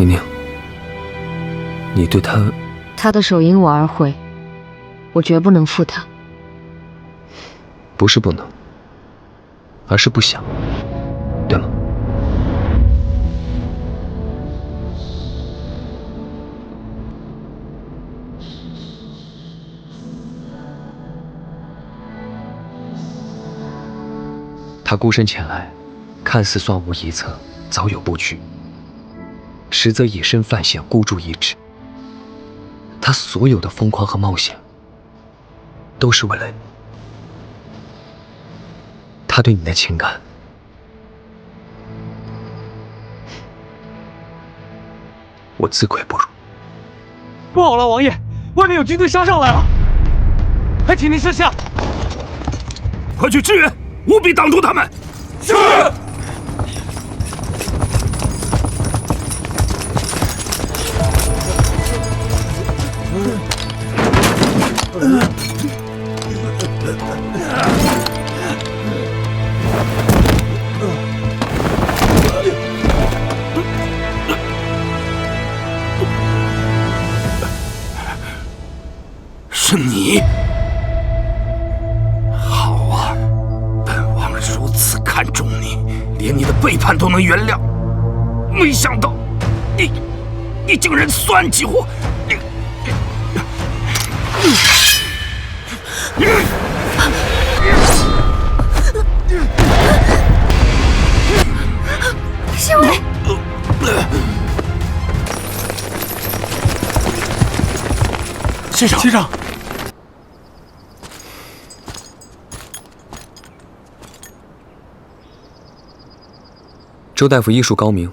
宁宁，你对他，他的手因我而毁，我绝不能负他。不是不能，而是不想，对吗？他孤身前来，看似算无一策，早有布局，实则以身犯险，孤注一掷。他所有的疯狂和冒险，都是为了你。他对你的情感，我自愧不如。不好了，王爷，外面有军队杀上来了，还请您撤下。快去支援！务必挡住他们！是。是你。看中你，连你的背叛都能原谅，没想到你，你竟然算计我！你，修为，先生，先生。周大夫医术高明，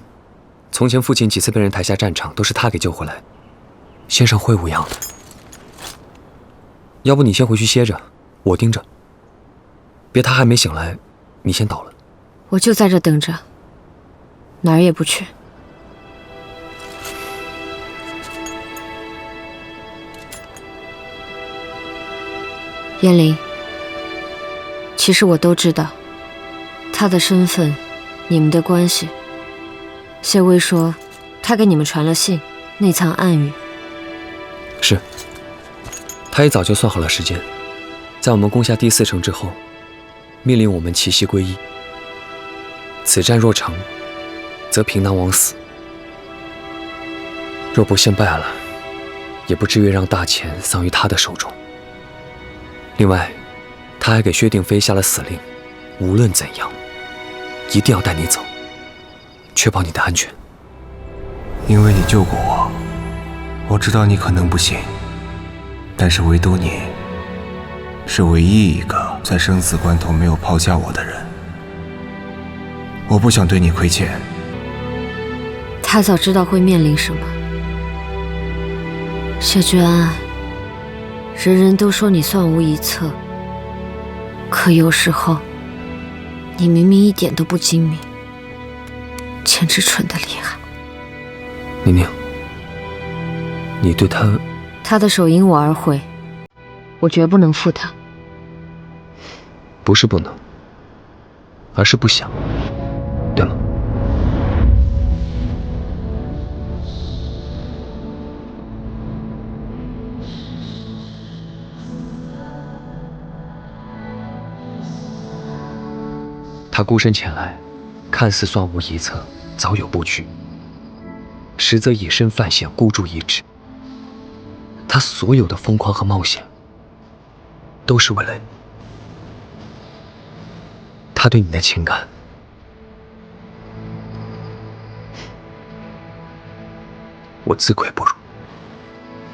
从前父亲几次被人抬下战场，都是他给救回来。先生会无恙的。要不你先回去歇着，我盯着。别他还没醒来，你先倒了。我就在这等着，哪儿也不去。燕灵，其实我都知道，他的身份。你们的关系，谢薇说，他给你们传了信，内藏暗语。是，他也早就算好了时间，在我们攻下第四城之后，命令我们齐膝归一。此战若成，则平南王死；若不幸败了，也不至于让大钱丧于他的手中。另外，他还给薛定飞下了死令，无论怎样。一定要带你走，确保你的安全。因为你救过我，我知道你可能不信，但是唯独你是唯一一个在生死关头没有抛下我的人。我不想对你亏欠。他早知道会面临什么，谢君安。人人都说你算无一策，可有时候。你明明一点都不精明，简直蠢得厉害。宁宁，你对他，他的手因我而毁，我绝不能负他。不是不能，而是不想，对吗？他孤身前来，看似算无一策，早有布局，实则以身犯险，孤注一掷。他所有的疯狂和冒险，都是为了你。他对你的情感，我自愧不如。